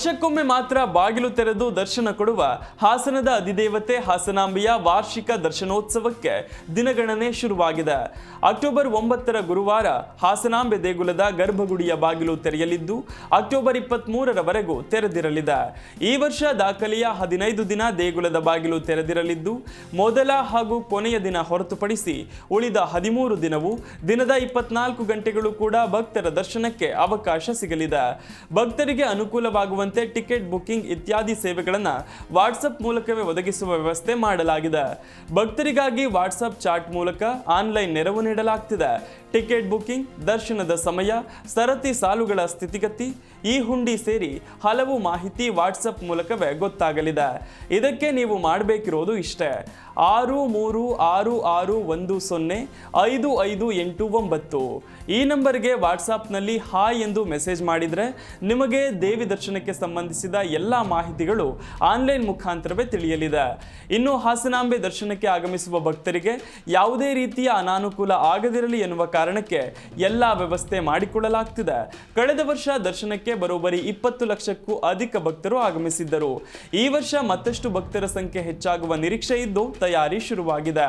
ವರ್ಷಕ್ಕೊಮ್ಮೆ ಮಾತ್ರ ಬಾಗಿಲು ತೆರೆದು ದರ್ಶನ ಕೊಡುವ ಹಾಸನದ ಅಧಿದೇವತೆ ಹಾಸನಾಂಬೆಯ ವಾರ್ಷಿಕ ದರ್ಶನೋತ್ಸವಕ್ಕೆ ದಿನಗಣನೆ ಶುರುವಾಗಿದೆ. ಅಕ್ಟೋಬರ್ ಒಂಬತ್ತರ ಗುರುವಾರ ಹಾಸನಾಂಬೆ ದೇಗುಲದ ಗರ್ಭಗುಡಿಯ ಬಾಗಿಲು ತೆರೆಯಲಿದ್ದು, ಅಕ್ಟೋಬರ್ ಇಪ್ಪತ್ಮೂರರವರೆಗೂ ತೆರೆದಿರಲಿದೆ. ಈ ವರ್ಷ ದಾಖಲೆಯ ಹದಿನೈದು ದಿನ ದೇಗುಲದ ಬಾಗಿಲು ತೆರೆದಿರಲಿದ್ದು, ಮೊದಲ ಹಾಗೂ ಕೊನೆಯ ದಿನ ಹೊರತುಪಡಿಸಿ ಉಳಿದ ಹದಿಮೂರು ದಿನವೂ ದಿನದ ಇಪ್ಪತ್ನಾಲ್ಕು ಗಂಟೆಗಳು ಕೂಡ ಭಕ್ತರ ದರ್ಶನಕ್ಕೆ ಅವಕಾಶ ಸಿಗಲಿದೆ. ಭಕ್ತರಿಗೆ ಅನುಕೂಲವಾಗುವಂತೆ ಟಿಕೆಟ್ ಬುಕ್ಕಿಂಗ್ ಇತ್ಯಾದಿ ಸೇವೆಗಳನ್ನು ವಾಟ್ಸಪ್ ಮೂಲಕವೇ ಒದಗಿಸುವ ವ್ಯವಸ್ಥೆ ಮಾಡಲಾಗಿದೆ. ಭಕ್ತರಿಗಾಗಿ ವಾಟ್ಸಪ್ ಚಾಟ್ ಮೂಲಕ ಆನ್ಲೈನ್ ನೆರವು ನೀಡಲಾಗ್ತಿದೆ. ಟಿಕೆಟ್ ಬುಕ್ಕಿಂಗ್ ದರ್ಶನದ ಸಮಯ, ಸರತಿ ಸಾಲುಗಳ ಸ್ಥಿತಿಗತಿ, ಈ ಹುಂಡಿ ಸೇರಿ ಹಲವು ಮಾಹಿತಿ ವಾಟ್ಸಪ್ ಮೂಲಕವೇ ಗೊತ್ತಾಗಲಿದೆ. ಇದಕ್ಕೆ ನೀವು ಮಾಡಬೇಕಿರೋದು ಇಷ್ಟೇ. ಆರು ಮೂರು ಆರು ಆರು ಒಂದು ಸೊನ್ನೆ ಐದು ಐದು ಎಂಟು ಒಂಬತ್ತು. ಈ ನಂಬರ್ಗೆ ವಾಟ್ಸಾಪ್ನಲ್ಲಿ ಹಾಯ್ ಎಂದು ಮೆಸೇಜ್ ಮಾಡಿದರೆ ನಿಮಗೆ ದೇವಿ ದರ್ಶನಕ್ಕೆ ಸಂಬಂಧಿಸಿದ ಎಲ್ಲ ಮಾಹಿತಿಗಳು ಆನ್ಲೈನ್ ಮುಖಾಂತರವೇ ತಿಳಿಯಲಿದೆ. ಇನ್ನು ಹಾಸನಾಂಬೆ ದರ್ಶನಕ್ಕೆ ಆಗಮಿಸುವ ಭಕ್ತರಿಗೆ ಯಾವುದೇ ರೀತಿಯ ಅನಾನುಕೂಲ ಆಗದಿರಲಿ ಎನ್ನುವ ಕಾರಣಕ್ಕೆ ಎಲ್ಲ ವ್ಯವಸ್ಥೆ ಮಾಡಿಕೊಳ್ಳಲಾಗ್ತಿದೆ. ಕಳೆದ ವರ್ಷ ದರ್ಶನಕ್ಕೆ ಬರೋಬ್ಬರಿ ಇಪ್ಪತ್ತು ಲಕ್ಷಕ್ಕೂ ಅಧಿಕ ಭಕ್ತರು ಆಗಮಿಸಿದ್ದರು. ಈ ವರ್ಷ ಮತ್ತಷ್ಟು ಭಕ್ತರ ಸಂಖ್ಯೆ ಹೆಚ್ಚಾಗುವ ನಿರೀಕ್ಷೆ ಇದ್ದು ತಯಾರಿ ಶುರುವಾಗಿದೆ?